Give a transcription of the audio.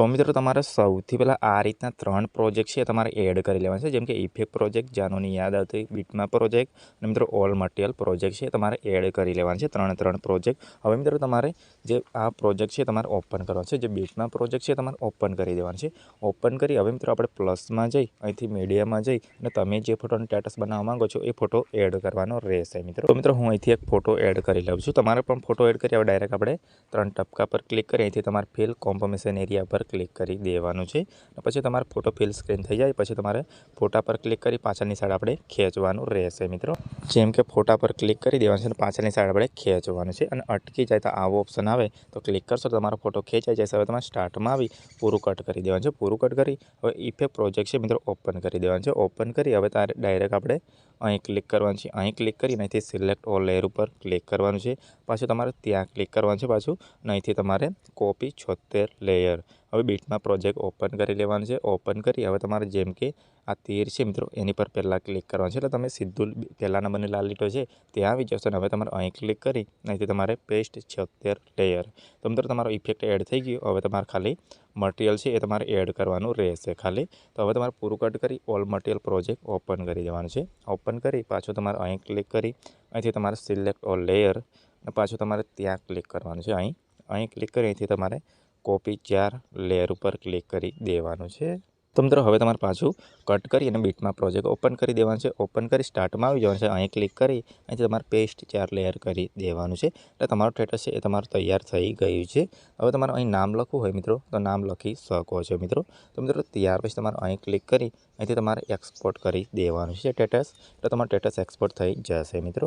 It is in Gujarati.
તો મિત્રો તમારે સૌથી પહેલાં આ રીતના ત્રણ પ્રોજેક્ટ છે તમારે એડ કરી લેવાના છે. જેમ કે ઇફેક્ટ પ્રોજેક્ટ જાનોની યાદ આવતી બીટમાં પ્રોજેક્ટ અને મિત્રો ઓલ મટીરિયલ પ્રોજેક્ટ છે તમારે એડ કરી લેવાના છે. ત્રણે ત્રણ પ્રોજેક્ટ હવે મિત્રો તમારે જે આ પ્રોજેક્ટ છે તમારે ઓપન કરવાનો છે. જે બીટમાં પ્રોજેક્ટ છે તમારે ઓપન કરી દેવાનો છે. ઓપન કરી હવે મિત્રો આપણે પ્લસમાં જઈ, અહીંથી મીડિયામાં જઈ અને તમે જે ફોટોનો સ્ટેટસ બનાવવા માંગો છો એ ફોટો એડ કરવાનો રહેશે મિત્રો. તો મિત્રો હું અહીંથી એક ફોટો એડ કરી લઉં છું. તમારે પણ ફોટો એડ કરી, હવે ડાયરેક્ટ આપણે ત્રણ ટપકા પર ક્લિક કરી અહીંથી તમારે ફિલ કોમ્પોમેશન એરિયા પર ક્લિક કરી દેવાનું છે. પછી તમારે ફોટો ફિલ સ્ક્રીન થઈ જાય, પછી તમારે ફોટા પર ક્લિક કરી પાછળની સાઈડ આપણે ખેંચવાનું રહેશે મિત્રો. જેમ કે ફોટા પર ક્લિક કરી દેવાનું છે અને પાછળની સાઈડ આપણે ખેંચવાનું છે. અને અટકી જાય તો આવો ઓપ્શન આવે, તો ક્લિક કરશો તો તમારો ફોટો ખેંચાઈ જશે. હવે તમારે સ્ટાર્ટમાં આવી પૂરું કટ કરી દેવાનું છે. પૂરું કટ કરી, હવે ઇફેક્ટ પ્રોજેક્ટ છે મિત્રો ઓપન કરી દેવાનું છે. ઓપન કરી, હવે તારે ડાયરેક્ટ આપણે અહીં ક્લિક કરવાનું છે. અહીં ક્લિક કરીને અહીંથી સિલેક્ટ ઓલ લેયર ઉપર ક્લિક કરવાનું છે. પાછું તમારે ત્યાં ક્લિક કરવાનું છે પાછું અહીંથી તમારે કોપી છોતેર લેયર હવે બીટમાં પ્રોજેક્ટ ઓપન કરી લેવાનું છે. ઓપન કરી હવે તમારે જેમ કે આ તીર છે મિત્રો, એની પર પહેલાં ક્લિક કરવાનું છે. એટલે તમે સીધું પહેલાં નંબરની લાલ લીટો છે, ત્યાં આવી જશો અને હવે તમારે અહીં ક્લિક કરી અહીંથી તમારે પેસ્ટ છોતેર લેયર તો મિત્રો, તમારો ઇફેક્ટ એડ થઈ ગયો. હવે તમારે ખાલી મટીરિયલ છે એ તમારે એડ કરવાનું રહેશે ખાલી. તો હવે તમારે પૂરું કટ કરી ઓલ મટીરિયલ પ્રોજેક્ટ ઓપન કરી દેવાનું છે. ઓપન કરી પાછું તમારે અહીં ક્લિક કરી અહીંથી તમારે સિલેક્ટ ઓલ લેયર અને પાછું તમારે ત્યાં ક્લિક કરવાનું છે. અહીં અહીં ક્લિક કરી અહીંથી તમારે કોપી ચાર લેયર ઉપર ક્લિક કરી દેવાનું છે. તો મિત્રો, હવે તમારે પાછું કટ કરી અને બીટમાં પ્રોજેક્ટ ઓપન કરી દેવાનું છે. ઓપન કરી સ્ટાર્ટમાં આવી જવાનું છે. અહીં ક્લિક કરી અહીંથી તમારે પેસ્ટ ચાર લેયર કરી દેવાનું છે. એટલે તમારું સ્ટેટસ છે એ તમારું તૈયાર થઈ ગયું છે. હવે તમારે અહીં નામ લખવું હોય મિત્રો, તો નામ લખી શકો છો મિત્રો. તો મિત્રો, ત્યાર પછી તમારે અહીં ક્લિક કરી અહીંથી તમારે એક્સપોર્ટ કરી દેવાનું છે સ્ટેટસ એટલે તમારું સ્ટેટસ એક્સપોર્ટ થઈ જશે મિત્રો.